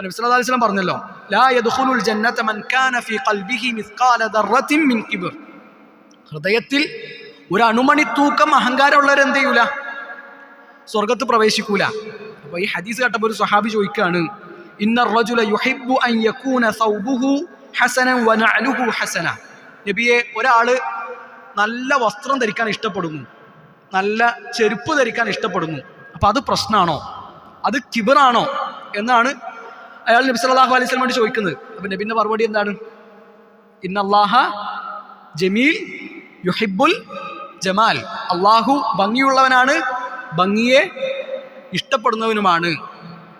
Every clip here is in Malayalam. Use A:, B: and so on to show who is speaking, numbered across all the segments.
A: അപ്പോൾ നബി സല്ലല്ലാഹു അലൈഹി വസല്ലം പറഞ്ഞല്ലോ ഹൃദയത്തിൽ ഒരു അണുമണി തൂക്കം അഹങ്കാരമുള്ളവർ എന്ത് ചെയ്യൂല? സ്വർഗത്ത് പ്രവേശിക്കൂല. അപ്പൊ ഈ ഹദീസ് കേട്ടപ്പോൾ ഒരു സ്വഹാബി ചോദിക്കുകയാണ് നബിയെ ഒരാൾ നല്ല വസ്ത്രം ധരിക്കാൻ ഇഷ്ടപ്പെടുന്നു നല്ല ചെരുപ്പ് ധരിക്കാൻ ഇഷ്ടപ്പെടുന്നു. അപ്പൊ അത് പ്രശ്നമാണോ അത് കിബറാണോ? എന്നാണ് അയാൾ നബി സല്ലല്ലാഹു അലൈഹി വേണ്ടി ചോദിക്കുന്നത്. അപ്പൊ നബിന്റെ മറുപടി എന്താണ്? ഇന്നല്ലാഹ ജമീൽ യുഹിബുൽ ജമാൽ. അള്ളാഹു ഭംഗിയുള്ളവനാണ് ഭംഗിയെ ഇഷ്ടപ്പെടുന്നവനുമാണ്.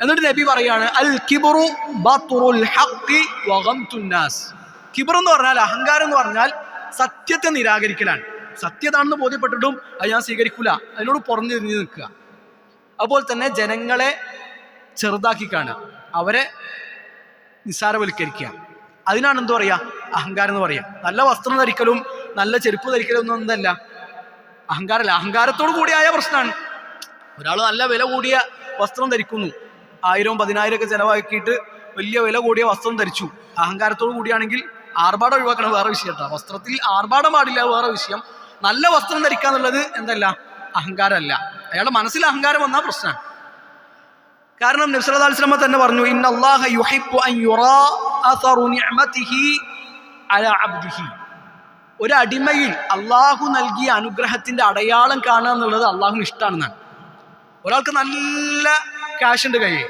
A: എന്നിട്ട് നബി പറയാണ് അൽ കിബറു കിബർ എന്ന് പറഞ്ഞാൽ അഹങ്കാരം എന്ന് പറഞ്ഞാൽ സത്യത്തെ നിരാകരിക്കലാണ്. സത്യതാണെന്ന് ബോധ്യപ്പെട്ടിട്ടും അത് ഞാൻ സ്വീകരിക്കൂല. അതിനോട് പുറഞ്ഞു തിരിഞ്ഞു നിൽക്കുക അതുപോലെ തന്നെ ജനങ്ങളെ ചെറുതാക്കി കാണുക അവരെ നിസ്സാരവൽക്കരിക്കുക. അതിനാണ് എന്തു പറയാ? അഹങ്കാരം എന്ന് പറയാ. നല്ല വസ്ത്രം ധരിക്കലും നല്ല ചെരുപ്പ് ധരിക്കലും ഒന്നും എന്തല്ല അഹങ്കാരമല്ല അഹങ്കാരത്തോടു കൂടിയായ പ്രശ്നമാണ് ഒരാൾ നല്ല വില കൂടിയ വസ്ത്രം ധരിക്കുന്നു. ആയിരവും പതിനായിരം ഒക്കെ ചെലവാക്കിയിട്ട് വലിയ വില കൂടിയ വസ്ത്രം ധരിച്ചു. അഹങ്കാരത്തോടു കൂടിയാണെങ്കിൽ ആർഭാടം ഒഴിവാക്കണം വേറെ വിഷയം കേട്ടോ. വസ്ത്രത്തിൽ ആർഭാടം പാടില്ല വേറെ വിഷയം. നല്ല വസ്ത്രം ധരിക്കുക എന്നുള്ളത് എന്തല്ല? അഹങ്കാരമല്ല. അയാളുടെ മനസ്സിൽ അഹങ്കാരം വന്നാൽ പ്രശ്നമാണ് കാരണം നബി സല്ലല്ലാഹു അലൈഹി വസല്ലം തന്നെ പറഞ്ഞു ഇന്ന യുഹിബ്ബു അൻ യുറാ അബ്ദിഹി. ഒരു അടിമയിൽ അള്ളാഹു നൽകിയ അനുഗ്രഹത്തിന്റെ അടയാളം കാണുക എന്നുള്ളത് അള്ളാഹുന് ഇഷ്ടമാണെന്നാണ് ഒരാൾക്ക് നല്ല ക്യാഷ് ഉണ്ട് കയ്യിൽ.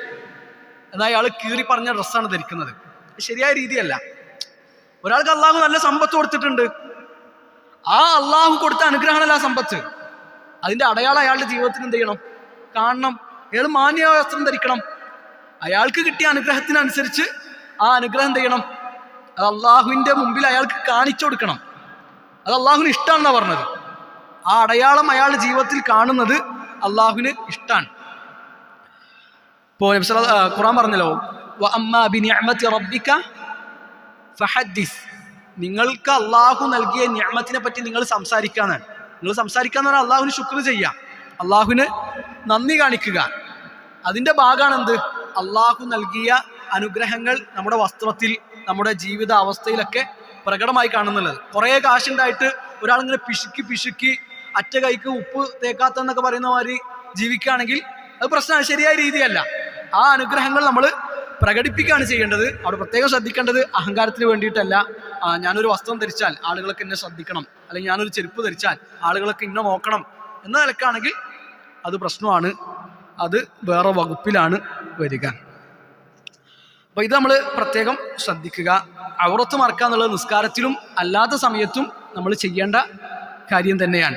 A: എന്നാൽ അയാൾ കീറി പറഞ്ഞ ഡ്രസ്സാണ് ധരിക്കുന്നത്. ശരിയായ രീതിയല്ല. ഒരാൾക്ക് അള്ളാഹു നല്ല സമ്പത്ത് കൊടുത്തിട്ടുണ്ട്. ആ അള്ളാഹു കൊടുത്ത അനുഗ്രഹമല്ല സമ്പത്ത്. അതിന്റെ അടയാളം അയാളുടെ ജീവിതത്തിൽ എന്ത് ചെയ്യണം? കാണണം. അയാൾ മാന്യ വസ്ത്രം ധരിക്കണം? അയാൾക്ക് കിട്ടിയ അനുഗ്രഹത്തിനനുസരിച്ച് ആ അനുഗ്രഹം എന്ത് ചെയ്യണം? അത് അള്ളാഹുവിന്റെ മുമ്പിൽ അയാൾക്ക് കാണിച്ചു കൊടുക്കണം. അത് അള്ളാഹുവിന് ഇഷ്ടമാണെന്നാണ് പറഞ്ഞത്. ആ അടയാളം അയാളുടെ ജീവിതത്തിൽ കാണുന്നത് അള്ളാഹുവിന് ഇഷ്ടമാണ് ഇപ്പോൾ ഖുറാൻ പറഞ്ഞല്ലോ "വ അമ്മാ ബിനിഅമതി റബ്ബിക ഫഹദ്ദിസ്. നിങ്ങൾക്ക് അള്ളാഹു നൽകിയ ഞാമത്തിനെ പറ്റി നിങ്ങൾ സംസാരിക്കാന്നാണ്. നിങ്ങൾ സംസാരിക്കാന്ന് പറഞ്ഞാൽ അള്ളാഹുവിന് ശുക്ർ ചെയ്യുക അള്ളാഹുവിന് നന്ദി കാണിക്കുക. അതിന്റെ ഭാഗമാണ് എന്ത് അള്ളാഹു നൽകിയ അനുഗ്രഹങ്ങൾ നമ്മുടെ വസ്ത്രത്തിൽ നമ്മുടെ ജീവിത അവസ്ഥയിലൊക്കെ പ്രകടമായി കാണുന്നുള്ളത്. കുറേ കാശുണ്ടായിട്ട് ഒരാളിങ്ങനെ പിശുക്കി പിശുക്കി അറ്റ കൈക്ക് ഉപ്പ് തേക്കാത്തെന്നൊക്കെ പറയുന്ന മാതിരി ജീവിക്കുകയാണെങ്കിൽ അത് പ്രശ്നമാണ്. ശരിയായ രീതിയല്ല. ആ അനുഗ്രഹങ്ങൾ നമ്മൾ പ്രകടിപ്പിക്കുകയാണ് ചെയ്യേണ്ടത്. അവിടെ പ്രത്യേകം ശ്രദ്ധിക്കേണ്ടത് അഹങ്കാരത്തിന് വേണ്ടിയിട്ടല്ല. ഞാനൊരു വസ്ത്രം ധരിച്ചാൽ ആളുകളൊക്കെ എന്നെ ശ്രദ്ധിക്കണം. അല്ലെങ്കിൽ ഞാനൊരു ചെരുപ്പ് ധരിച്ചാൽ ആളുകളൊക്കെ ഇന്നെ നോക്കണം എന്ന നിലക്കാണെങ്കിൽ അത് പ്രശ്നമാണ്. അത് വേറെ വകുപ്പിലാണ് വരിക. അപ്പോൾ ഇത് നമ്മൾ പ്രത്യേകം ശ്രദ്ധിക്കുക. ഔറത്ത് മറക്കുക എന്നുള്ളത് നിസ്കാരത്തിലും അല്ലാത്ത സമയത്തും നമ്മൾ ചെയ്യേണ്ട കാര്യം തന്നെയാണ്.